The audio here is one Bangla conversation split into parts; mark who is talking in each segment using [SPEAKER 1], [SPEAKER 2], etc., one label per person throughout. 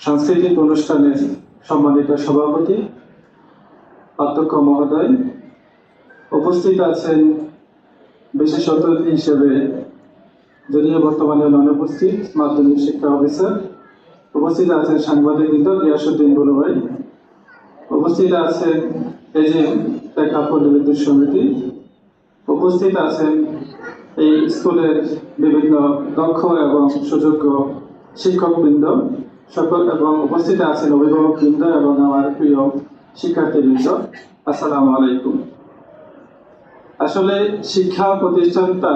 [SPEAKER 1] সাংস্কৃতিক অনুষ্ঠানের সম্মানিত সভাপতি, অধ্যক্ষ মহোদয়, উপস্থিত আছেন বিশেষ অতিথি হিসেবে যদিও বর্তমানে অনুপস্থিত মাধ্যমিক শিক্ষা অফিসার। উপস্থিত আছেন সাংবাদিক সাংবাদিকবৃন্দ গিয়াসুদ্দিন বড়ুভাই উপস্থিত আছেন এজিএম প্রেক্ষাপট বিদ্যুৎ সমিতি। উপস্থিত আছেন এই স্কুলের বিভিন্ন দক্ষ এবং সুযোগ্য শিক্ষকবৃন্দ। সকল এবং উপস্থিত আছেন অভিভাবকবৃন্দ এবং আমার প্রিয় শিক্ষার্থীবৃন্দ, আসসালামু আলাইকুম। আসলে শিক্ষা প্রতিষ্ঠানটা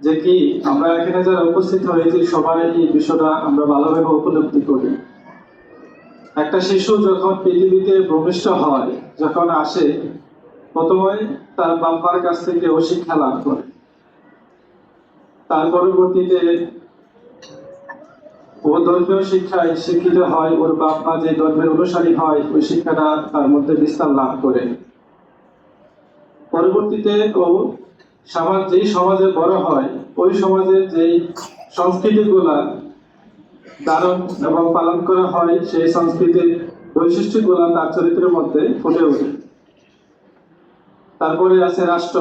[SPEAKER 1] যে কি, আমরা এখানে যারা উপস্থিত হয়েছি সবাই এই বিষয়টা আমরা ভালোভাবে উপলব্ধি করি। একটা শিশু যখন পৃথিবীতে ভূমিষ্ঠ হয়, যখন আসে প্রথমে তার বাম্পার কাছ থেকে ও শিক্ষা লাভ করে। তার পরবর্তীতে ও ধর্মীয় শিক্ষায় শিক্ষিত হয়, ওর বাপ মা যে ধর্মের অনুসারী হয়, ওই শিক্ষাটা তার মধ্যে বিস্তার লাভ করে। পরবর্তীতে ও সমাজ, যেই সমাজে বড় হয়, ওই সমাজের যেই সংস্কৃতিগুলা ধারণ এবং পালন করা হয়, সেই সংস্কৃতির বৈশিষ্ট্যগুলা তার চরিত্রের মধ্যে ফুটে ওঠে। তারপরে আছে রাষ্ট্র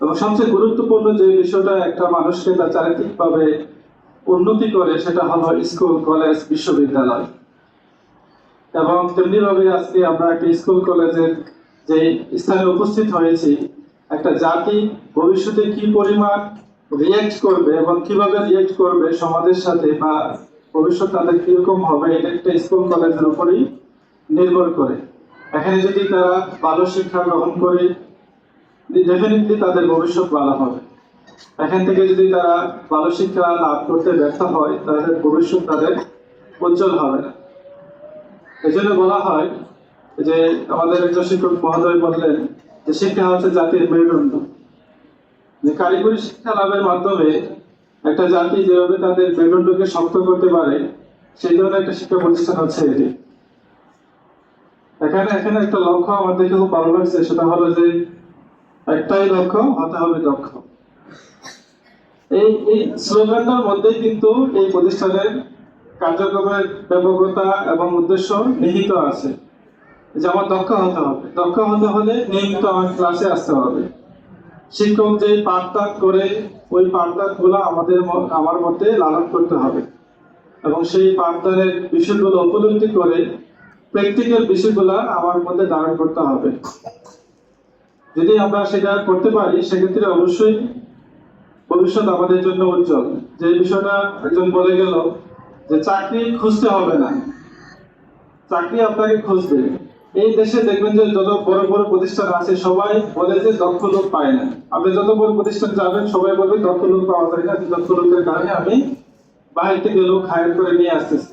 [SPEAKER 1] এবং সবচেয়ে গুরুত্বপূর্ণ যে বিষয়টা, একটা মানুষকে তার চারিত্রিকভাবে উন্নতি করে সেটা হলো স্কুল, কলেজ, বিশ্ববিদ্যালয়। এবং তেমনি ভাবে আজকে আমরা একটা স্কুল, কলেজের যে স্থানে উপস্থিত হয়েছি, একটা জাতি ভবিষ্যতে কি পরিমাণ রিয়েক্ট করবে এবং কীভাবে রিয়েক্ট করবে সমাজের সাথে বা ভবিষ্যৎ তাদের কীরকম হবে, এটা একটা স্কুল, কলেজের উপরেই নির্ভর করে। এখানে যদি তারা ভালো শিক্ষা গ্রহণ করে ডেফিনেটলি তাদের ভবিষ্যৎ ভালো হবে। এখান থেকে যদি তারা ভালো শিক্ষা লাভ করতে ব্যর্থ হয়, তাহলে ভবিষ্যৎ তাদের উজ্জ্বল হবে। না এই জন্য বলা হয় যে, আমাদের একজন শিক্ষক মহোদয় বললেন যে, শিক্ষা হচ্ছে জাতির মেরুদণ্ড। যে, কারিগরি শিক্ষা লাভের মাধ্যমে একটা জাতি যেভাবে তাদের মেরুদণ্ডকে শক্ত করতে পারে, সেই ধরনের একটা শিক্ষা প্রতিষ্ঠান হচ্ছে এটি। এখানে এখানে একটা লক্ষ্য দেখে খুব ভালো লাগছে, সেটা হলো যে, একটাই লক্ষ্য হতে হবে দক্ষ। এই এই স্লোগানটার মধ্যেই কিন্তু এই প্রতিষ্ঠানের কার্যক্রমের ব্যাপকতা এবং উদ্দেশ্য নিহিত আছে, যে আমার দক্ষ হতে হবে। দক্ষ হতে হলে নিয়মিত আমার ক্লাসে আসতে হবে। শিক্ষক যে পাঠদান করে, ওই পাঠদানগুলো আমাদের আমার মধ্যে লালন করতে হবে। এবং সেই পাঠদানের বিষয়গুলো উপলব্ধি করে প্র্যাকটিক্যাল বিষয়গুলো আমার মধ্যে ধারণ করতে হবে। যদি আমরা সেটা করতে পারি, সেক্ষেত্রে অবশ্যই ভবিষ্যৎ আমাদের জন্য উজ্জ্বল। যে বিষয়টা একজন বলে গেল যে চাকরি খুঁজতে হবে না। চাকরি আপনাকে খুঁজবে। এই দেশে দেখবেন যে যত বড় বড় প্রতিষ্ঠান আছে, সবাই বলে যে দক্ষ লোক পায় না। আপনি যত বড় প্রতিষ্ঠান যাবেন, সবাই বলবে দক্ষ লোক পাওয়া যায় না। দক্ষ লোকের কারণে আমি বাইরে থেকে লোক হায়ার করে নিয়ে আসতেছি।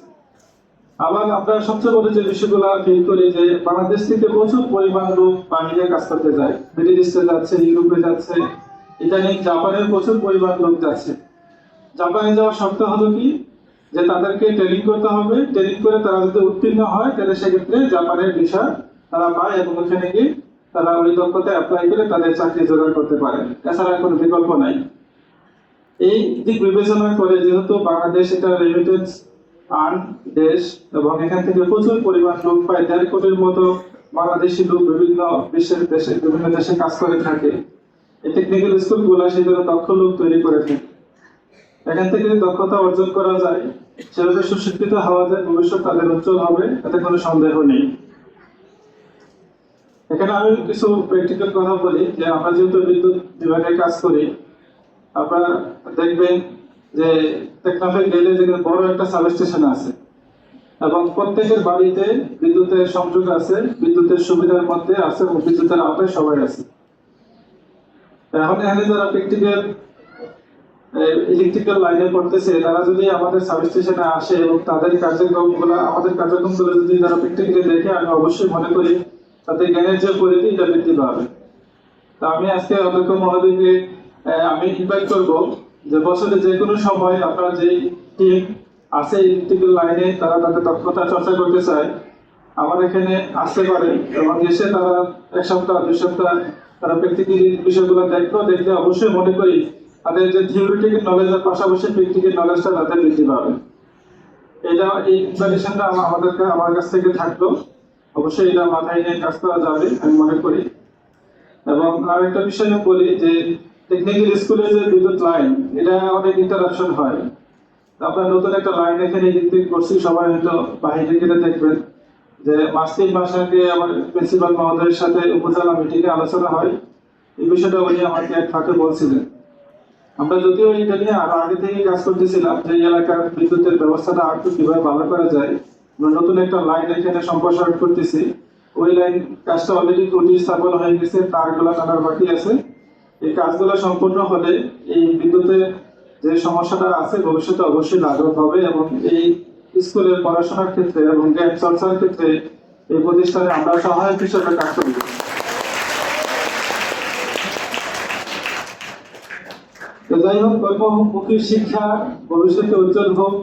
[SPEAKER 1] আবার আমরা সবচেয়ে বড় যে বিষয়গুলো ফিল করি যে বাংলাদেশ থেকে প্রচুর পরিমাণ লোক বাহিরে কাজ করতে যায়। মিডিল ইস্টে যাচ্ছে ইউরোপে যাচ্ছে। ইদানিং জাপানের প্রচুর পরিমাণ লোক যাচ্ছে। জাপানে যাওয়ার শর্ত হলো কি? যে তাদেরকে ট্রেনিং করতে হবে। ট্রেনিং করে তারা যদি উত্তীর্ণ হয়, তাহলে সেক্ষেত্রে জাপানের ভিসা তারা পায় এবং ওখানে গিয়ে তারা ওই দক্ষতা অ্যাপ্লাই করে তাদের চাকরি জোগাড় করতে পারে। এছাড়া কোনো বিকল্প নাই। এই দিক বিবেচনা করে যেহেতু বাংলাদেশ এটা রেমিটেন্স আর্ন দেশ এবং এখান থেকে প্রচুর পরিমাণ লোক পায়, দেড় কোটির মতো বাংলাদেশি লোক বিভিন্ন বিশ্বের দেশে, বিভিন্ন দেশে কাজ করে থাকে। টেকনিক্যাল স্কুলগুলো জন্য দক্ষ লোক তৈরি করে থাকে। এখান থেকে যদি দক্ষতা অর্জন করা যায় সেভাবে সুশিক্ষিত হওয়া যায়, ভবিষ্যৎ তাদের উজ্জ্বল হবে, এতে কোনো সন্দেহ নেই। এখানে আমি কিছু প্র্যাকটিক্যাল কথা বলি, যে আমরা যেহেতু বিদ্যুৎ বিভাগে কাজ করি, আপনারা দেখবেন যে টেকনাফে গেলে যেখানে বড় একটা সাবস্টেশন আছে, এবং প্রত্যেকের বাড়িতে বিদ্যুতের সংযোগ আছে, বিদ্যুতের সুবিধার মধ্যে আছে, এবং বিদ্যুতের আওতায় সবাই আছে। এখন এখানে যারা প্র্যাকটিক্যাল ইলেকট্রিক্যাল লাইনে পড়তেছে, তারা যদি আমাদের সাবস্টেশনে আসে এবং তাদের কার্যক্রমগুলো, আমাদের কার্যক্রমগুলো যদি তারা প্র্যাকটিক্যালি দেখে, আমি অবশ্যই মনে করি তাদের জ্ঞানের যে পরিধি, এটা বৃদ্ধি পাবে। তা আমি আজকে অধ্যক্ষ মহোদয়কে আমি ইনভাইট করব যে বছরে যে কোনো সময় আপনারা যে টিম আছে ইলেকট্রিক্যাল লাইনে তারা তাদের দক্ষতা চর্চা করতে চায়, আমার এখানে আসতে পারে এবং এসে তারা এক সপ্তাহ, দুই সপ্তাহ তারা প্র্যাকটিক্যালি বিষয়গুলো দেখল দেখলে অবশ্যই মনে করি তাদের যে থিওরিটিক্যাল নলেজের পাশাপাশি প্র্যাকটিক্যাল নলেজটা তাদের বৃদ্ধি পাবে। এটা এই ইনফরমেশনটা আমাদের আমার কাছ থেকে থাকল। অবশ্যই এটা মাথায় নিয়ে কাজ করা যাবে, আমি মনে করি। এবং আর একটা বিষয় আমি বলি যে টেকনিক্যাল স্কুলে যে বিদ্যুৎ লাইন এটা অনেক ইন্টারাপশন হয়। আপনার নতুন একটা লাইন এখানে ইলেকট্রিক করছি সবাই হয়তো বাহিরে গেলে দেখবেন। যে মাস ভাষাকে আমার প্রিন্সিপাল মহোদয়ের সাথে উপজেলা মিটিংয়ে আলোচনা হয়, এই বিষয়টা উনি আমাকে এক ফাঁকে বলছিলেন। আমরা যদিও এটা নিয়ে আরও আগে থেকে কাজ করতেছিলাম যে এলাকার বিদ্যুতের ব্যবস্থাটা আর একটু কীভাবে ভালো করা যায়, আমরা নতুন একটা লাইন এখানে সম্প্রসারণ করতেছি। ওই লাইন কাজটা অলরেডি খুঁটি স্থাপন হয়ে গেছে, তারগুলো টানার বাকি আছে। এই কাজগুলো সম্পূর্ণ হলে এই বিদ্যুতের যে সমস্যাটা আছে, ভবিষ্যতে অবশ্যই লাঘব হবে এবং এই স্কুলের পড়াশোনার ক্ষেত্রে এবং জ্ঞান চর্চার ক্ষেত্রে এই প্রতিষ্ঠানে আমরা সহায়ক হিসেবে কাজ করব তো যাই হোক কর্মমুখী শিক্ষা ভবিষ্যতে উজ্জ্বল হোক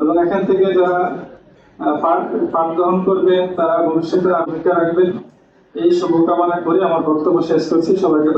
[SPEAKER 1] এবং এখান থেকে যারা পাঠ গ্রহণ করবেন, তারা ভবিষ্যতে ভূমিকা রাখবেন এই শুভকামনা করে আমার বক্তব্য শেষ করছি। সবাইকে